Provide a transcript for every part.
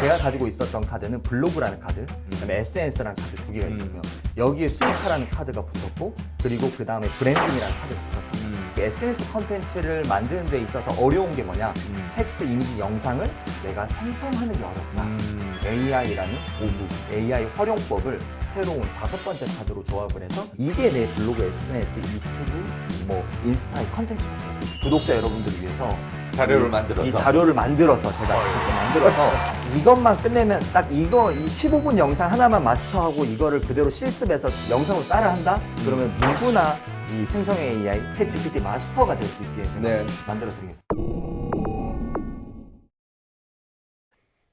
제가 가지고 있었던 카드는 블로그라는 카드, 그다음에 SNS라는 카드 두 개가 있었고요. 여기에 수익화라는 카드가 붙었고 그리고 그 다음에 브랜딩이라는 카드가 붙었습니다. 음. 그 SNS 컨텐츠를 만드는 데 있어서 어려운 게 뭐냐? 음. 텍스트, 이미지, 영상을 내가 생성하는 게 어렵다. 음. AI라는 도구, AI 활용법을 새로운 다섯 번째 카드로 조합을 해서 이게 내 블로그, SNS, 유튜브, 뭐 인스타의 컨텐츠입니다. 구독자 여러분들을 위해서 자료를 이- 만들어서. 이 자료를 만들어서 제가 직접 만들어서 이것만 끝내면 딱 이거 이 15분 영상 하나만 마스터하고 이거를 그대로 실습해서 영상으로 따라한다? 그러면 누구나 이 생성 AI, 챗 GPT 마스터가 될 수 있게 제가 네. 만들어 드리겠습니다.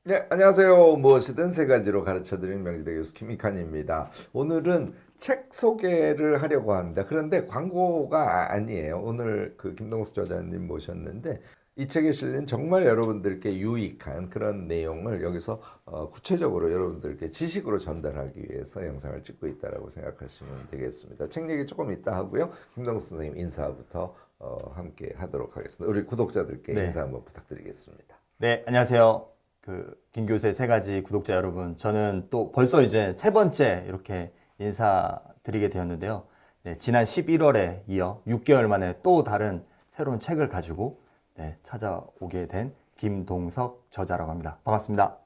네, 안녕하세요. 무엇이든 세 가지로 가르쳐드리는 명지대 교수 김익환입니다. 오늘은 책 소개를 하려고 합니다. 그런데 광고가 아니에요. 오늘 그 김동수 저자님 모셨는데 이 책에 실린 정말 여러분들께 유익한 그런 내용을 여기서 어, 구체적으로 여러분들께 지식으로 전달하기 위해서 영상을 찍고 있다라고 생각하시면 되겠습니다. 책 얘기 조금 이따 하고요. 김동수 선생님 인사부터 어, 함께 하도록 하겠습니다. 우리 구독자들께 네. 인사 한번 부탁드리겠습니다. 네, 안녕하세요. 그 김교수의 세 가지 구독자 여러분, 저는 또 벌써 이제 세 번째 이렇게 인사드리게 되었는데요. 네, 지난 11월에 이어 6개월 만에 또 다른 새로운 책을 가지고 네, 찾아오게 된 김동석 저자라고 합니다. 반갑습니다.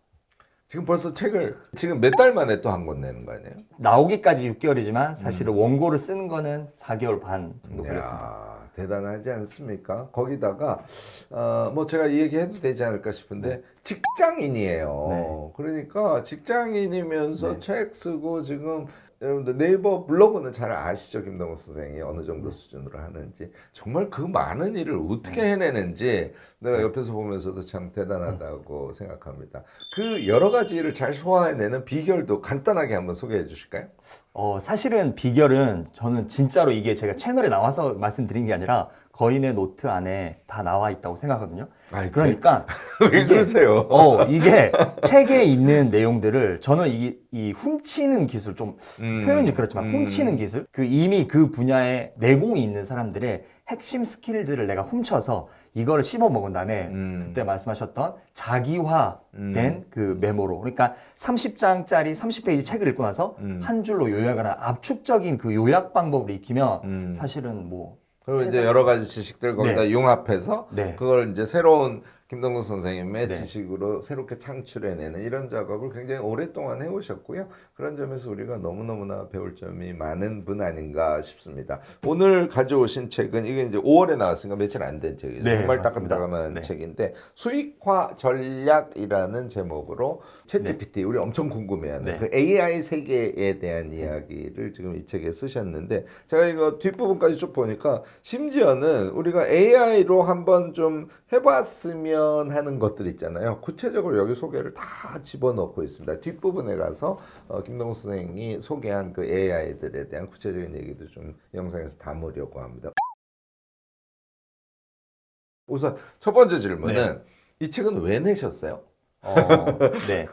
지금 벌써 책을 지금 몇 달 만에 또 한 권 내는 거 아니에요? 나오기까지 6개월이지만 사실은 원고를 쓰는 거는 4개월 반 정도 걸렸습니다. 대단하지 않습니까? 거기다가 어, 뭐 제가 이 얘기 해도 되지 않을까 싶은데 직장인이에요. 네. 그러니까 직장인이면서 네. 책 쓰고 지금 여러분들 네이버 블로그는 잘 아시죠? 김동호 선생이 어느 정도 수준으로 하는지. 정말 그 많은 일을 어떻게 해내는지 내가 옆에서 보면서도 참 대단하다고 생각합니다. 그 여러 가지 일을 잘 소화해내는 비결도 간단하게 한번 소개해 주실까요? 어, 사실은 비결은 저는 진짜로 이게 제가 채널에 나와서 말씀드린 게 아니라 거의 내 노트 안에 다 나와 있다고 생각하거든요. 아이, 그러니까 왜 이게- 그러세요? 어, 이게 책에 있는 내용들을 저는 이, 이 훔치는 기술 좀 음. 표현이 그렇지만 음. 훔치는 기술 그 이미 그 분야에 내공이 있는 사람들의 핵심 스킬들을 내가 훔쳐서 이거를 씹어 먹은 다음에 음. 그때 말씀하셨던 자기화된 음. 그 메모로 그러니까 30장짜리 30페이지 책을 읽고 나서 음. 한 줄로 요약을 하는 압축적인 그 요약 방법을 익히면 음. 사실은 뭐 그리고 이제 여러 가지 지식들 거기다 네. 융합해서 네. 그걸 이제 새로운 김동근 선생님의 네. 지식으로 새롭게 창출해내는 이런 작업을 굉장히 오랫동안 해오셨고요. 그런 점에서 우리가 너무너무나 배울 점이 많은 분 아닌가 싶습니다. 오늘 가져오신 책은 이게 이제 5월에 나왔으니까 며칠 안 된 책이죠. 네, 정말. 따끈따끈한 네. 책인데 수익화 전략이라는 제목으로 챗 GPT 우리 엄청 궁금해하는 네. 그 AI 세계에 대한 이야기를 지금 이 책에 쓰셨는데 제가 이거 뒷부분까지 쭉 보니까 심지어는 우리가 AI로 한번 좀 해봤으면 하는 것들 있잖아요. 구체적으로 여기 소개를 다 집어넣고 있습니다. 뒷부분에 가서 어, 김동우 선생님이 소개한 그 AI들에 대한 구체적인 얘기도 좀 영상에서 담으려고 합니다. 우선 첫 번째 질문은 이 책은 왜 내셨어요? 어, 네.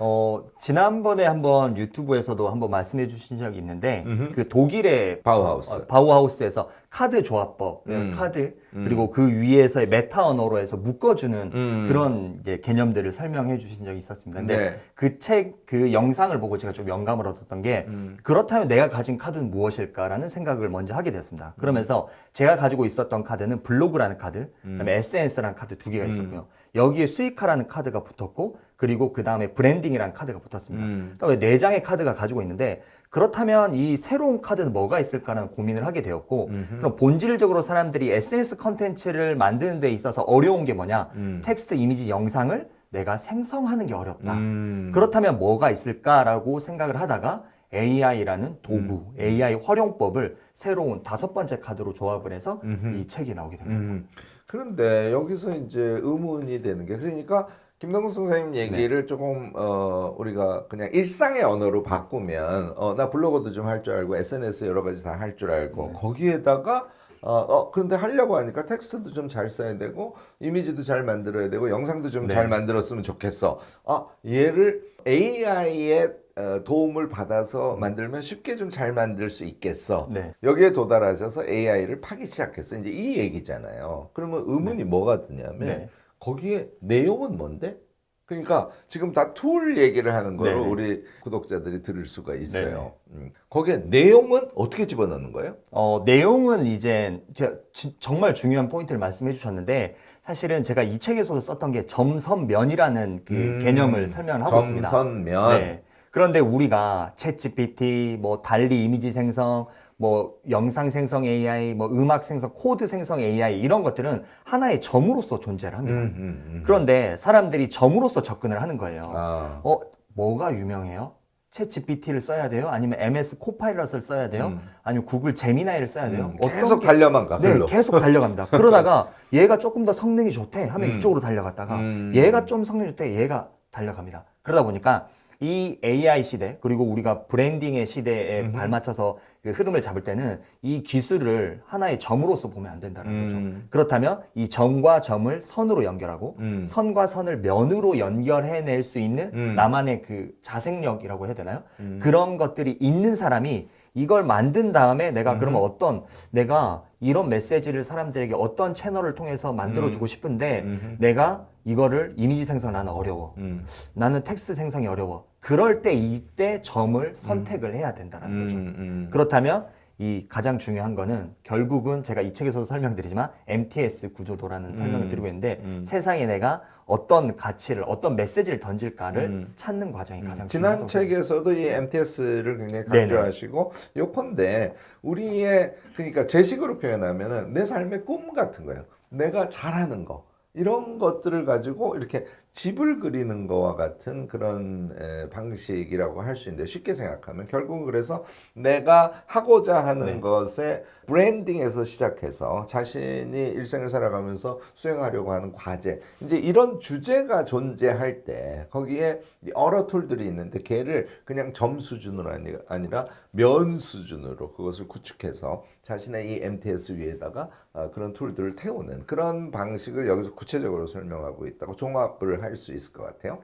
어, 지난번에 한번 유튜브에서도 한번 말씀해 주신 적이 있는데, 그 독일의 바우하우스. 어, 바우하우스에서 카드 조합법, 음. 카드, 그리고 그 위에서의 메타 언어로 해서 묶어주는 음. 그런 이제 개념들을 설명해 주신 적이 있었습니다. 근데 네. 그 책, 그 영상을 보고 제가 좀 영감을 얻었던 게, 음. 그렇다면 내가 가진 카드는 무엇일까라는 생각을 먼저 하게 됐습니다. 그러면서 제가 가지고 있었던 카드는 블로그라는 카드, 그다음에 SNS라는 카드 두 개가 있었고요. 여기에 수익화라는 카드가 붙었고, 그리고 그 다음에 브랜딩이라는 카드가 붙었습니다. 음. 그러니까 왜네 장의 카드가 가지고 있는데 그렇다면 이 새로운 카드는 뭐가 있을까라는 고민을 하게 되었고, 그럼 본질적으로 사람들이 SNS 컨텐츠를 만드는 데 있어서 어려운 게 뭐냐? 음. 텍스트, 이미지, 영상을 내가 생성하는 게 어렵다. 음. 그렇다면 뭐가 있을까라고 생각을 하다가 AI라는 도구, AI 활용법을 새로운 다섯 번째 카드로 조합을 해서 이 책이 나오게 됩니다. 음. 그런데 여기서 이제 의문이 되는 게 그러니까 김동근 선생님 얘기를 조금 어 우리가 그냥 일상의 언어로 바꾸면 어 나 블로거도 좀 할 줄 알고 SNS 여러 가지 다 할 줄 알고 거기에다가 어, 어 근데 하려고 하니까 텍스트도 좀 잘 써야 되고 이미지도 잘 만들어야 되고 영상도 좀잘 네. 만들었으면 좋겠어. 아 얘를 AI의 어, 도움을 받아서 만들면 쉽게 좀 잘 만들 수 있겠어. 네. 여기에 도달하셔서 AI를 파기 시작했어. 이제 이 얘기잖아요. 그러면 의문이 뭐가 드냐면 네. 거기에 내용은 뭔데? 그러니까 지금 다 툴 얘기를 하는 거를 네네. 우리 구독자들이 들을 수가 있어요. 음. 거기에 내용은 어떻게 집어넣는 거예요? 어, 내용은 이제 제가 지- 정말 중요한 포인트를 말씀해 주셨는데 사실은 제가 이 책에서도 썼던 게 점선면이라는 그 음, 개념을 설명하고 있습니다. 점선면. 네. 그런데 우리가 챗GPT, 뭐 달리 이미지 생성, 뭐 영상 생성 AI, 뭐 음악 생성, 코드 생성 AI 이런 것들은 하나의 점으로서 존재를 음, 합니다. 음, 음. 그런데 사람들이 점으로서 접근을 하는 거예요. 아. 어, 뭐가 유명해요? 챗 GPT를 써야 돼요? 아니면 MS 코파일럿을 써야 돼요? 음. 아니면 구글 제미나이를 써야 돼요? 음, 계속 게- 달려만 가. 네. 계속 달려갑니다. 그러다가 얘가 조금 더 성능이 좋대 하면 음. 이쪽으로 달려갔다가 음. 얘가 좀 성능이 좋대 얘가 달려갑니다. 그러다 보니까 이 AI 시대 그리고 우리가 브랜딩의 시대에 음. 발맞춰서 그 흐름을 잡을 때는 이 기술을 하나의 점으로서 보면 안 된다는 거죠. 음. 그렇다면 이 점과 점을 선으로 연결하고 음. 선과 선을 면으로 연결해낼 수 있는 음. 나만의 그 자생력이라고 해야 되나요? 음. 그런 것들이 있는 사람이 이걸 만든 다음에 내가 그러면 어떤 내가 이런 메시지를 사람들에게 어떤 채널을 통해서 만들어 주고 싶은데 음. 내가 이거를 이미지 생성 나는 어려워. 음. 나는 텍스트 생성이 어려워. 그럴 때 이때 점을 선택을 해야 된다는 거죠. 음. 음. 그렇다면 이 가장 중요한 거는 결국은 제가 이 책에서도 설명드리지만 MTS 구조도라는 설명을 음. 드리고 있는데 음. 세상에 내가 어떤 가치를 어떤 메시지를 던질까를 음. 찾는 과정이 가장 지난 중요하다고 책에서도 이 MTS를 굉장히 네네. 강조하시고 요컨대 우리의 그러니까 제식으로 표현하면은 내 삶의 꿈 같은 거예요. 내가 잘하는 거 이런 것들을 가지고 이렇게 집을 그리는 거와 같은 그런 에, 방식이라고 할 수 있는데 쉽게 생각하면 결국은 그래서 내가 하고자 하는 네. 것의 브랜딩에서 시작해서 자신이 일생을 살아가면서 수행하려고 하는 과제 이제 이런 주제가 존재할 때 거기에 여러 툴들이 있는데 걔를 그냥 점 수준으로 아니- 아니라 면 수준으로 그것을 구축해서 자신의 이 MTS 위에다가 아, 그런 툴들을 태우는 그런 방식을 여기서 구체적으로 설명하고 있다고 종합을 할 수 있을 것 같아요.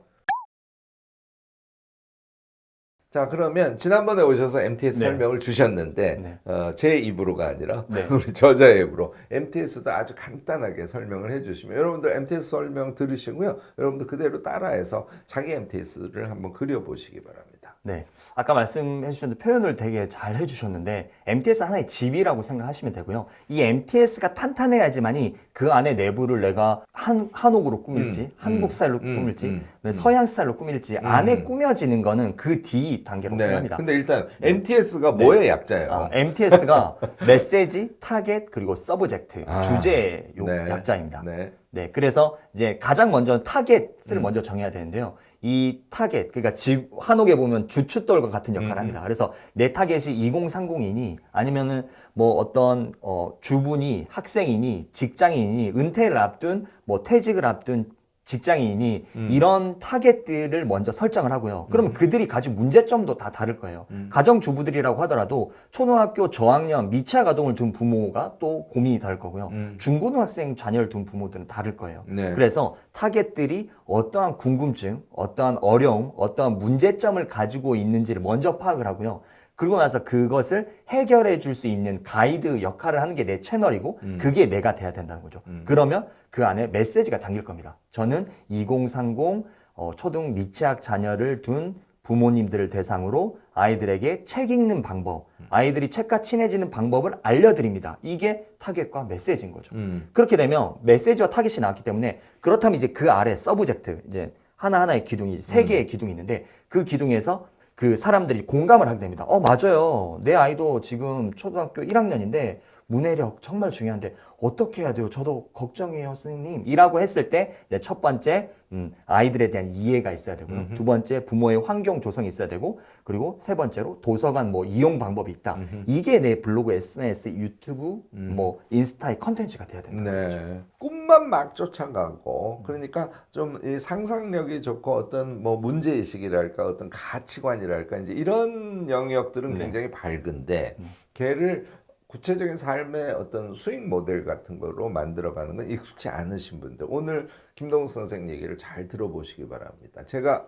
자 그러면 지난번에 오셔서 MTS 네. 설명을 주셨는데 네. 어, 제 입으로가 아니라 네. 우리 저자의 입으로 MTS도 아주 간단하게 설명을 해주시면 여러분들 MTS 설명 들으시고요 여러분들 그대로 따라해서 자기 MTS를 한번 그려보시기 바랍니다. 네. 아까 말씀해 주셨는데 표현을 되게 잘 해주셨는데 MTS 하나의 집이라고 생각하시면 되고요. 이 MTS가 탄탄해야지만이 그 안에 내부를 내가 한, 한옥으로 꾸밀지, 음, 한국 음, 스타일로 음, 꾸밀지, 음, 왜 서양 스타일로 꾸밀지 안에 꾸며지는 거는 그 D 단계로 네. 생각합니다. 근데 일단 MTS가 뭐의 약자예요? 아, MTS가 메시지, 타겟, 그리고 서브젝트, 아, 주제의 요 네. 약자입니다. 네. 네, 그래서 이제 가장 먼저 타겟을 음. 먼저 정해야 되는데요. 이 타겟, 그러니까 집 한옥에 보면 주춧돌과 같은 역할을 음. 합니다. 그래서 내 타겟이 2030이니 아니면은 뭐 어떤 어 주부니 학생이니 직장인이니 은퇴를 앞둔 뭐 퇴직을 앞둔 직장인이니 음. 이런 타겟들을 먼저 설정을 하고요. 그러면 그들이 가진 문제점도 다 다를 거예요. 음. 가정주부들이라고 하더라도 초등학교 저학년 미취학 아동을 둔 부모가 또 고민이 다를 거고요. 음. 중고등학생 자녀를 둔 부모들은 다를 거예요. 네. 그래서 타겟들이 어떠한 궁금증, 어떠한 어려움, 어떠한 문제점을 가지고 있는지를 먼저 파악을 하고요. 그리고 나서 그것을 해결해 줄 수 있는 가이드 역할을 하는 게 내 채널이고 음. 그게 내가 돼야 된다는 거죠. 음. 그러면 그 안에 메시지가 담길 겁니다. 저는 2030 어, 초등 미취학 자녀를 둔 부모님들을 대상으로 아이들에게 책 읽는 방법, 아이들이 책과 친해지는 방법을 알려드립니다. 이게 타겟과 메시지인 거죠. 음. 그렇게 되면 메시지와 타겟이 나왔기 때문에 그렇다면 이제 그 아래 서브젝트 이제 하나하나의 기둥이 세 개의 기둥이 있는데 그 기둥에서 그 사람들이 공감을 하게 됩니다. 어, 맞아요. 내 아이도 지금 초등학교 1학년인데 문해력 정말 중요한데 어떻게 해야 돼요? 저도 걱정해요, 선생님. 이라고 했을 때 첫 번째 음, 아이들에 대한 이해가 있어야 되고요. 두 번째 부모의 환경 조성이 있어야 되고 그리고 세 번째로 도서관 뭐 이용 방법이 있다. 이게 내 블로그, SNS, 유튜브, 뭐 인스타의 컨텐츠가 돼야 된다. 네. 꿈만 막 쫓아가고 그러니까 좀이 상상력이 좋고 어떤 뭐 문제 의식이랄까 어떤 가치관이랄까 이제 이런 영역들은 네. 굉장히 밝은데 걔를 구체적인 삶의 어떤 수익 모델 같은 거로 만들어가는 건 익숙치 않으신 분들 오늘 김동욱 선생 얘기를 잘 들어보시기 바랍니다. 제가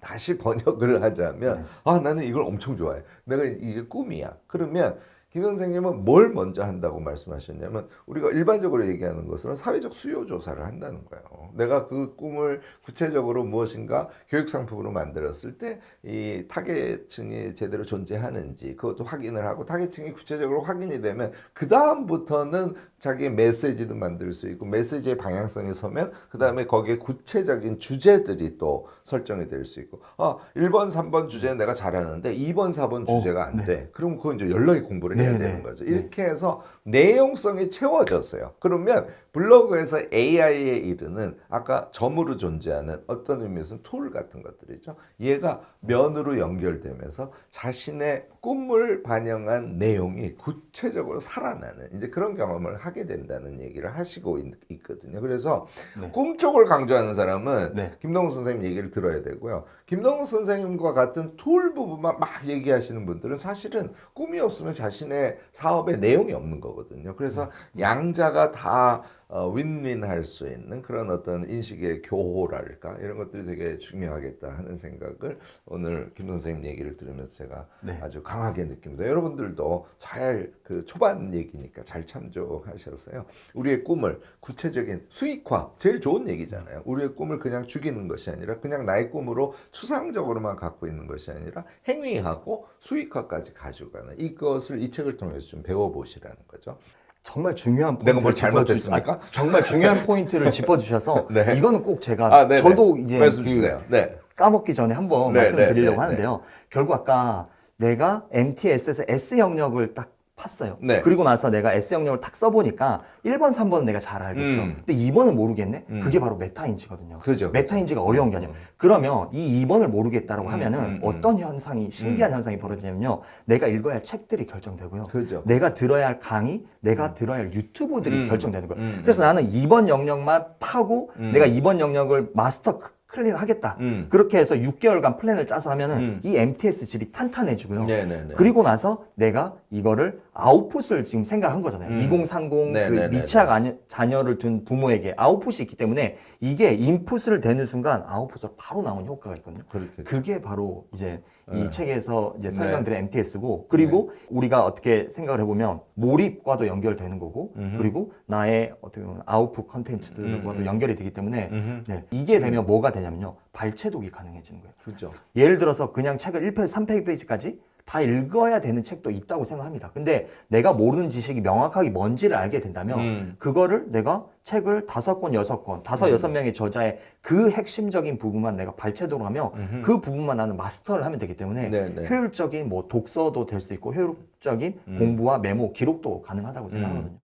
다시 번역을 하자면 아 나는 이걸 엄청 좋아해. 내가 이게 꿈이야. 그러면 김 선생님은 뭘 먼저 한다고 말씀하셨냐면 우리가 일반적으로 얘기하는 것은 사회적 수요 조사를 한다는 거예요. 내가 그 꿈을 구체적으로 무엇인가 교육 상품으로 만들었을 때 이 타겟층이 제대로 존재하는지 그것도 확인을 하고 타겟층이 구체적으로 확인이 되면 그 다음부터는 자기의 메시지도 만들 수 있고 메시지의 방향성이 서면 그 다음에 거기에 구체적인 주제들이 또 설정이 될 수 있고 아 1번 3번 주제는 내가 잘하는데 2번 4번 주제가 안 돼. 그럼 그건 이제 연락이 공부를 해야 네, 되는 네. 거죠. 이렇게 해서 내용성이 채워졌어요. 그러면 블로그에서 AI에 이르는 아까 점으로 존재하는 어떤 의미에서는 툴 같은 것들이죠. 얘가 면으로 연결되면서 자신의 꿈을 반영한 내용이 구체적으로 살아나는 이제 그런 경험을 하게 된다는 얘기를 하시고 있, 거든요 그래서 네. 꿈 쪽을 강조하는 사람은 네. 김동훈 선생님 얘기를 들어야 되고요. 김동훈 선생님과 같은 툴 부분만 막 얘기하시는 분들은 사실은 꿈이 없으면 자신의 사업에 내용이 없는 거거든요. 그래서 양자가 다 어, 윈윈할 수 있는 그런 어떤 인식의 교호랄까 이런 것들이 되게 중요하겠다 하는 생각을 오늘 김 선생님 얘기를 들으면서 제가 네. 아주 강하게 느낍니다. 여러분들도 잘 그 초반 얘기니까 잘 참조하셔서요. 우리의 꿈을 구체적인 수익화 제일 좋은 얘기잖아요. 우리의 꿈을 그냥 죽이는 것이 아니라 그냥 나의 꿈으로 추상적으로만 갖고 있는 것이 아니라 행위하고 수익화까지 가져가는 이것을 이 책을 통해서 좀 배워보시라는 거죠. 정말 중요한 포인트를 내가 뭘 짚어주- 잘못했습니까? 아, 정말 중요한 포인트를 짚어주셔서 네. 이거는 꼭 제가 아, 네네. 저도 이제 말씀 그 주세요. 네. 까먹기 전에 한번 네, 말씀을 네, 드리려고 네, 하는데요. 결국 아까 내가 MTS에서 S 영역을 딱 팠어요. 네. 그리고 나서 내가 S 영역을 딱 써보니까 1번, 3번은 내가 잘 알겠어. 음. 근데 2번은 모르겠네? 음. 그게 바로 메타인지거든요. 그죠, 그죠. 메타인지가 어려운 게 아니에요. 음. 그러면 이 2번을 모르겠다라고 음, 하면은 음, 음. 어떤 현상이, 신기한 현상이 벌어지냐면요. 내가 읽어야 할 책들이 결정되고요. 그죠. 내가 들어야 할 강의, 내가 들어야 할 유튜브들이 음. 결정되는 거예요. 음. 그래서 나는 2번 영역만 파고 음. 내가 2번 영역을 마스터 클린 하겠다. 음. 그렇게 해서 6개월간 플랜을 짜서 하면은 음. 이 MTS 질이 탄탄해지고요. 네네네. 그리고 나서 내가 이거를 아웃풋을 지금 생각한 거잖아요. 음. 2030그 네네네네. 미취학 아니- 자녀를 둔 부모에게 아웃풋이 있기 때문에 이게 인풋을 대는 순간 아웃풋으로 바로 나오는 효과가 있거든요. 그렇게 그게 바로 이제 이 네. 책에서 이제 네. 설명드린 MTS고 그리고 우리가 어떻게 생각을 해보면 몰입과도 연결되는 거고 음흠. 그리고 나의 어떻게 보면 아웃풋 컨텐츠들과도 음, 음. 연결이 되기 때문에 음흠. 네, 이게 되면 뭐가 되냐면요 발췌독이 가능해지는 거예요. 그죠. 예를 들어서 그냥 책을 1페이지, 3페이지까지 다 읽어야 되는 책도 있다고 생각합니다. 근데 내가 모르는 지식이 명확하게 뭔지를 알게 된다면 음. 그거를 내가 책을 다섯 권, 여섯 권, 다섯, 여섯 명의 저자의 그 핵심적인 부분만 내가 발췌도록 하면 음흠. 그 부분만 나는 마스터를 하면 되기 때문에 네, 네. 효율적인 뭐 독서도 될 수 있고 효율적인 음. 공부와 메모, 기록도 가능하다고 생각하거든요.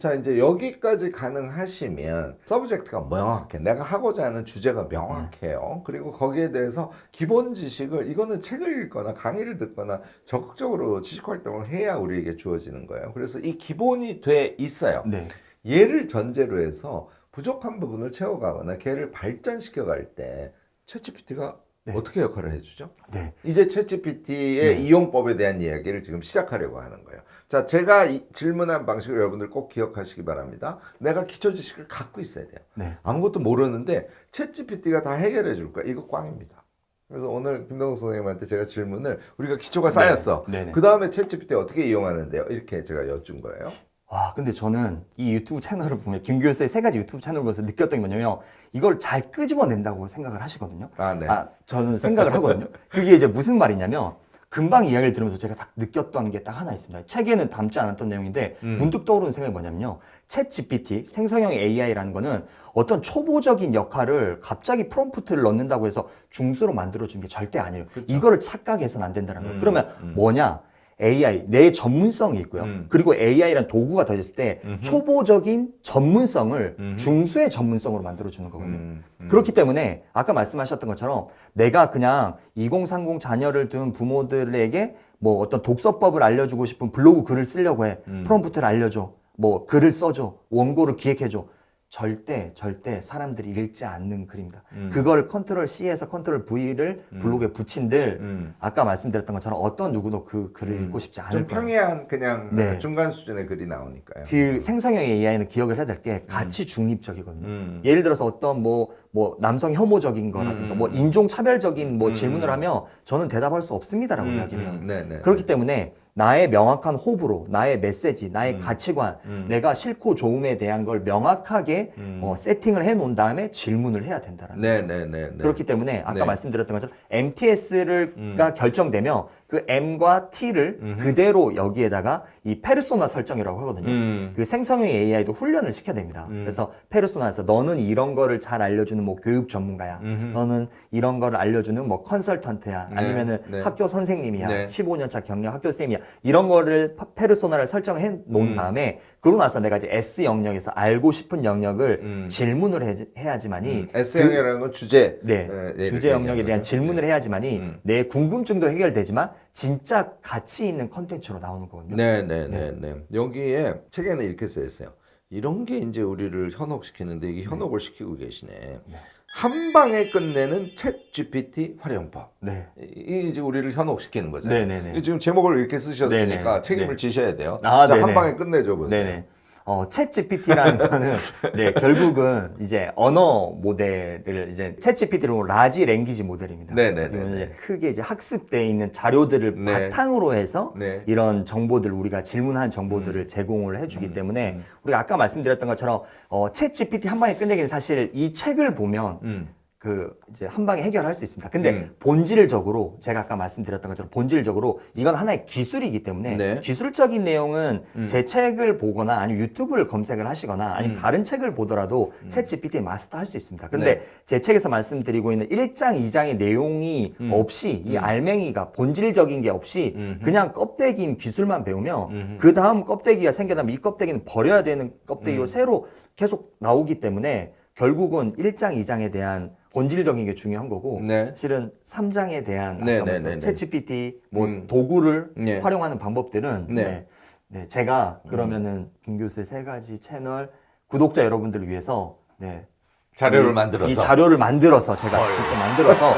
자 이제 여기까지 가능하시면 서브젝트가 명확해. 내가 하고자 하는 주제가 명확해요. 그리고 거기에 대해서 기본 지식을 이거는 책을 읽거나 강의를 듣거나 적극적으로 지식 활동을 해야 우리에게 주어지는 거예요. 그래서 이 기본이 돼 있어요. 네. 얘를 전제로 해서 부족한 부분을 채워가거나 걔를 발전시켜 갈때 챗GPT가 네. 어떻게 역할을 해주죠? 네. 이제 챗GPT의 네. 이용법에 대한 이야기를 지금 시작하려고 하는 거예요. 자, 제가 이 질문한 방식을 여러분들 꼭 기억하시기 바랍니다. 내가 기초 지식을 갖고 있어야 돼요. 네. 아무것도 모르는데 챗GPT가 다 해결해 줄 거야. 이거 꽝입니다. 그래서 오늘 김동훈 선생님한테 제가 질문을 우리가 기초가 쌓였어. 네. 네네. 그 다음에 챗GPT 어떻게 이용하는데요? 이렇게 제가 여쭌 거예요. 와, 근데 저는 이 유튜브 채널을 보면 김 교수의 세 가지 유튜브 채널을 보면서 느꼈던 게 뭐냐면 이걸 잘 끄집어낸다고 생각을 하시거든요. 아, 네. 아, 저는 생각을 하거든요. 그게 이제 무슨 말이냐면 금방 이야기를 들으면서 제가 딱 느꼈던 게 딱 하나 있습니다. 책에는 담지 않았던 내용인데 음. 문득 떠오르는 생각이 뭐냐면요. 챗 GPT, 생성형 AI라는 거는 어떤 초보적인 역할을 갑자기 프롬프트를 넣는다고 해서 중수로 만들어준 게 절대 아니에요. 이거를 착각해서는 안 된다는 거예요. 음, 그러면 음. 뭐냐? AI, 내 전문성이 있고요. 음. 그리고 AI라는 도구가 더해졌을 때 음흠. 초보적인 전문성을 음흠. 중수의 전문성으로 만들어 주는 거거든요. 음, 음. 그렇기 때문에 아까 말씀하셨던 것처럼 내가 그냥 2030 자녀를 둔 부모들에게 뭐 어떤 독서법을 알려주고 싶은 블로그 글을 쓰려고 해. 음. 프롬프트를 알려줘. 뭐 글을 써줘. 원고를 기획해줘. 절대 절대 사람들이 읽지 않는 글입니다. 음. 그거를 컨트롤 C에서 컨트롤 V를 블록에 붙인들 음. 아까 말씀드렸던 것처럼 어떤 누구도 그 글을 읽고 싶지 않을 좀 거예요. 평이한 그냥 네. 중간 수준의 글이 나오니까요. 그 생성형 AI는 기억을 해야 될 게 가치 중립적이거든요. 음. 예를 들어서 어떤 뭐, 뭐 남성 혐오적인 거라든가 음. 뭐 인종 차별적인 뭐 음. 질문을 하면 저는 대답할 수 없습니다라고 음, 이야기를 해요. 음, 네네. 그렇기 때문에 나의 명확한 호불호, 나의 메시지, 나의 음. 가치관, 음. 내가 싫고 좋음에 대한 걸 명확하게 음. 어, 세팅을 해 놓은 다음에 질문을 해야 된다라는 거예요. 네네네. 그렇기 때문에 아까 네. 말씀드렸던 것처럼 MTS가 음. 결정되면 그 M과 T를 음흠. 그대로 여기에다가 이 페르소나 설정이라고 하거든요. 음. 그 생성형 AI도 훈련을 시켜야 됩니다. 음. 그래서 페르소나에서 너는 이런 거를 잘 알려주는 뭐 교육 전문가야. 음흠. 너는 이런 거를 알려주는 뭐 컨설턴트야. 네, 아니면은 네. 학교 선생님이야. 네. 15년차 경력 학교 쌤이야. 이런 거를 파- 페르소나를 설정해 놓은 음. 다음에 그러고 나서 내가 이제 S 영역에서 알고 싶은 영역을 음. 질문을 해, 해야지만이 그 S형이라는 건 주제. 네, 예, 예, 주제 이렇게 영역에 대한 질문을 해야지만이 음. 내 궁금증도 해결되지만 진짜 가치 있는 컨텐츠로 나오는 거거든요. 네 네 네 네. 여기에 책에는 이렇게 써 있어요. 이런 게 이제 우리를 현혹시키는데 이게 현혹을 시키고 계시네. 한 방에 끝내는 챗 GPT 활용법. 네. 이 이제 우리를 현혹시키는 거잖아요. 네네네. 이게 지금 제목을 이렇게 쓰셨으니까 네네. 책임을 네. 지셔야 돼요. 아, 자, 한 네네. 방에 끝내줘 보세요. 네 네. 어, 챗 GPT라는 거는 네, 결국은 이제 언어 모델을 이제 챗 GPT로 라지 랭귀지 모델입니다. 네네네네. 그러면 이제 크게 이제 학습돼 있는 자료들을 네. 바탕으로 해서 네. 이런 정보들 우리가 질문한 정보들을 제공을 해주기 음. 때문에 우리가 아까 말씀드렸던 것처럼 어, 챗 GPT 한 방에 끝내기는 사실 이 책을 보면 음. 그 이제 한 방에 해결할 수 있습니다. 근데 음. 본질적으로 제가 아까 말씀드렸던 것처럼 본질적으로 이건 하나의 기술이기 때문에 네. 기술적인 내용은 음. 제 책을 보거나 아니면 유튜브를 검색을 하시거나 아니면 음. 다른 책을 보더라도 챗 GPT 마스터 할 수 있습니다. 그런데 제 책에서 말씀드리고 있는 1장, 2장의 내용이 음. 없이 이 음. 알맹이가 본질적인 게 없이 음흠. 그냥 껍데기인 기술만 배우면 음흠. 그 다음 껍데기가 생겨나면 이 껍데기는 버려야 되는 껍데기로 음. 새로 계속 나오기 때문에 결국은 1장, 2장에 대한 본질적인 게 중요한 거고 네. 실은 3장에 대한 네, 아까 네, 네, 네. 챗GPT 뭐 음. 도구를 네. 활용하는 방법들은 네. 네. 네, 제가 그러면은 김 교수의 세 가지 채널 구독자 여러분들을 위해서 네, 자료를 이- 만들어서. 이 자료를 만들어서 제가 헐. 직접 만들어서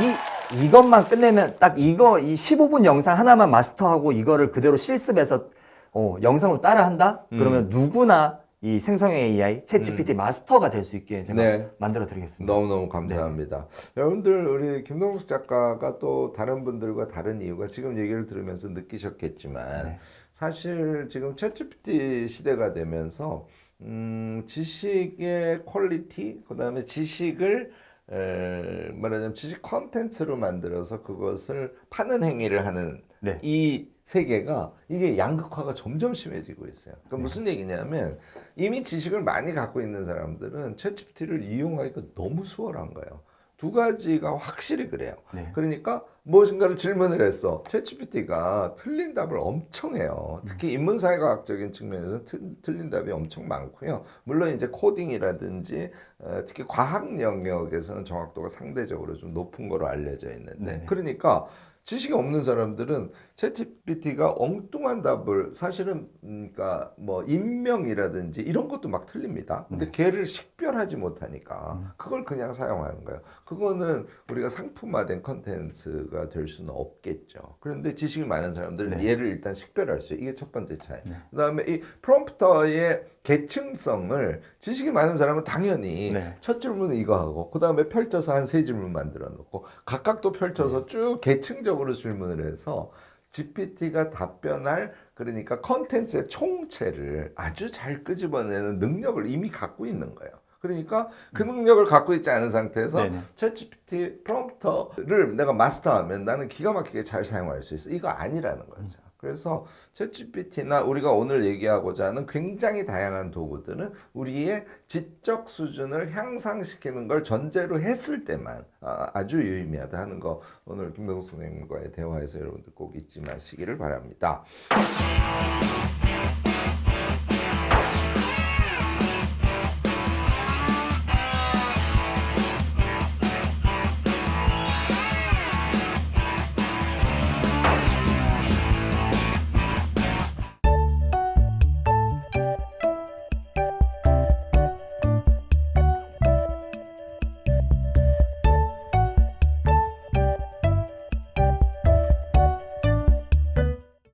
이 이것만 끝내면 딱 이거 이 15분 영상 하나만 마스터하고 이거를 그대로 실습해서 어, 영상으로 따라한다? 그러면 음. 누구나 이 생성형 AI, 챗 GPT 마스터가 될 수 있게 제가 네. 만들어 드리겠습니다. 너무너무 감사합니다. 여러분들 우리 김동숙 작가가 또 다른 분들과 다른 이유가 지금 얘기를 들으면서 느끼셨겠지만 네. 사실 지금 챗GPT 시대가 되면서 음, 지식의 퀄리티 그다음에 지식을 에, 말하자면 지식 컨텐츠로 만들어서 그것을 파는 행위를 하는 네. 이 세계가 이게 양극화가 점점 심해지고 있어요. 그러니까 네. 무슨 얘기냐면 이미 지식을 많이 갖고 있는 사람들은 챗GPT를 이용하기가 너무 수월한 거예요. 두 가지가 확실히 그래요. 네. 그러니까 무엇인가를 질문을 했어. 챗GPT가 틀린 답을 엄청 해요. 특히 인문사회과학적인 측면에서 틀, 틀린 답이 엄청 많고요. 물론 이제 코딩이라든지 어, 특히 과학 영역에서는 정확도가 상대적으로 좀 높은 거로 알려져 있는데 네. 그러니까 지식이 없는 사람들은 챗GPT가 엉뚱한 답을 사실은 음, 그러니까 뭐 인명이라든지 이런 것도 막 틀립니다. 근데 걔를 식별하지 못하니까 그걸 그냥 사용하는 거예요. 그거는 우리가 상품화된 컨텐츠가 될 수는 없겠죠. 그런데 지식이 많은 사람들은 네. 얘를 일단 식별할 수 있어요. 이게 첫 번째 차이. 그다음에 이 프롬프터의 계층성을 지식이 많은 사람은 당연히 네. 첫 질문은 이거 하고 그 다음에 펼쳐서 한 세 질문 만들어 놓고 각각 또 펼쳐서 쭉 계층적으로 질문을 해서 GPT가 답변할 그러니까 컨텐츠의 총체를 아주 잘 끄집어내는 능력을 이미 갖고 있는 거예요. 그러니까 그 능력을 갖고 있지 않은 상태에서. 챗GPT 프롬프터를 내가 마스터하면 나는 기가 막히게 잘 사용할 수 있어. 이거 아니라는 거죠. 그래서 챗GPT나 우리가 오늘 얘기하고자 하는 굉장히 다양한 도구들은 우리의 지적 수준을 향상시키는 걸 전제로 했을 때만 아, 아주 유의미하다 하는 거 오늘 김동수 선생님과의 대화에서 여러분들 꼭 잊지 마시기를 바랍니다.